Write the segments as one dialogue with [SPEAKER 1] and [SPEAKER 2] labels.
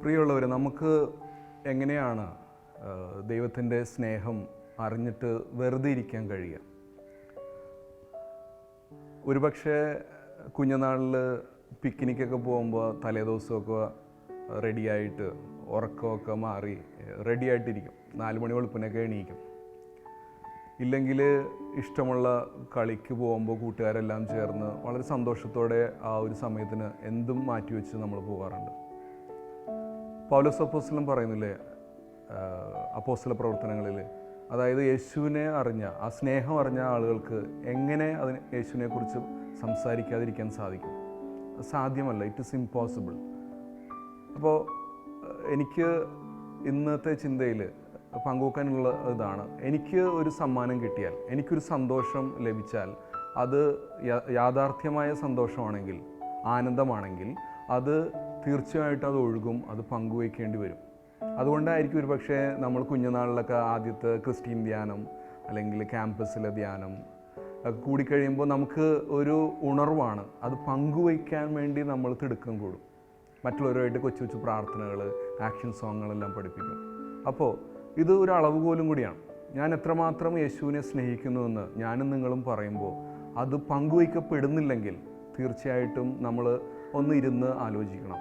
[SPEAKER 1] പ്രിയമുള്ളവരെ നമുക്ക് എങ്ങനെയാണ് ദൈവത്തിന്റെ സ്നേഹം അറിഞ്ഞിട്ട് വെറുതെ ഇരിക്കാൻ കഴിയുക. ഒരുപക്ഷെ കുഞ്ഞുനാളിൽ പിക്നിക്കൊക്കെ പോകുമ്പോൾ തലേദിവസമൊക്കെ റെഡിയായിട്ട് ഉറക്കമൊക്കെ മാറി റെഡിയായിട്ടിരിക്കും നാല് മണി വെളുപ്പിനൊക്കെ എണീക്കും. ഇല്ലെങ്കിൽ ഇഷ്ടമുള്ള കളിക്ക് പോകുമ്പോൾ കൂട്ടുകാരെല്ലാം ചേർന്ന് വളരെ സന്തോഷത്തോടെ ആ ഒരു സമയത്തിന് എന്തും മാറ്റിവെച്ച് നമ്മൾ പോകാറുണ്ട്. പൗലോസ് അപ്പോസ്തലൻ പറയുന്നില്ലേ അപ്പോസ്ല പ്രവർത്തനങ്ങളിൽ അതായത് യേശുവിനെ അറിഞ്ഞ ആ സ്നേഹം അറിഞ്ഞ ആളുകൾക്ക് എങ്ങനെ അതിന് യേശുവിനെ കുറിച്ച് സംസാരിക്കാതിരിക്കാൻ സാധിക്കും? സാധ്യമല്ല. ഇറ്റ് ഇസ് ഇമ്പോസിബിൾ അപ്പോൾ എനിക്ക് ഇന്നത്തെ ചിന്തയിൽ പങ്കുവെക്കാനുള്ള ഇതാണ്. എനിക്ക് ഒരു സമ്മാനം കിട്ടിയാൽ എനിക്കൊരു സന്തോഷം ലഭിച്ചാൽ അത് യാഥാർത്ഥ്യമായ സന്തോഷമാണെങ്കിൽ ആനന്ദമാണെങ്കിൽ അത് തീർച്ചയായിട്ടും അത് ഒഴുകും അത് പങ്കുവയ്ക്കേണ്ടി വരും. അതുകൊണ്ടായിരിക്കും ഒരു പക്ഷേ നമ്മൾ കുഞ്ഞുനാളിലൊക്കെ ആദ്യത്തെ ക്രിസ്ത്യൻ ധ്യാനം അല്ലെങ്കിൽ ക്യാമ്പസിലെ ധ്യാനം കൂടിക്കഴിയുമ്പോൾ നമുക്ക് ഒരു ഉണർവാണ്. അത് പങ്കുവയ്ക്കാൻ വേണ്ടി നമ്മൾ തിടുക്കം കൂടും മറ്റുള്ളവരുമായിട്ട് കൊച്ചു കൊച്ചു പ്രാർത്ഥനകൾ ആക്ഷൻ സോങ്ങുകളെല്ലാം പഠിപ്പിക്കും. അപ്പോൾ ഇത് ഒരു അളവുകോലും കൂടിയാണ്. ഞാൻ എത്രമാത്രം യേശുവിനെ സ്നേഹിക്കുന്നുവെന്ന് ഞാനും നിങ്ങളും പറയുമ്പോൾ അത് പങ്കുവയ്ക്കപ്പെടുന്നില്ലെങ്കിൽ തീർച്ചയായിട്ടും നമ്മൾ ഒന്ന് ഇരുന്ന് ആലോചിക്കണം.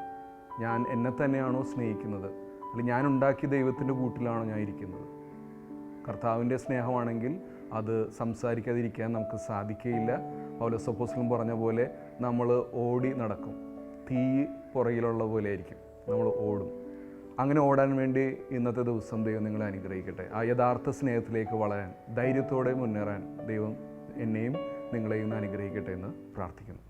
[SPEAKER 1] ഞാൻ എന്നെ തന്നെയാണോ സ്നേഹിക്കുന്നത്? അല്ലെങ്കിൽ ഞാൻ ഉണ്ടാക്കിയ ദൈവത്തിന്റെ കൂട്ടിലാണോ ഞാൻ ഇരിക്കുന്നത്? കർത്താവിന്റെ സ്നേഹമാണെങ്കിൽ അത് സംസാരിക്കാതിരിക്കാൻ നമുക്ക് സാധിക്കുകയില്ല. പൗലോ സപ്പോസിലും പറഞ്ഞ പോലെ നമ്മൾ ഓടി നടക്കും. തീ പുറകിലുള്ള പോലെ ആയിരിക്കും. നമ്മൾ ഓടും. അങ്ങനെ ഓടാൻ വേണ്ടി ഇന്നത്തെ ദിവസം ദൈവം നിങ്ങളെ അനുഗ്രഹിക്കട്ടെ. ആ യഥാർത്ഥ സ്നേഹത്തിലേക്ക് വളരാൻ ധൈര്യത്തോടെ മുന്നേറാൻ ദൈവം എന്നെയും നിങ്ങളെയും അനുഗ്രഹിക്കട്ടെ എന്ന് പ്രാർത്ഥിക്കുന്നു.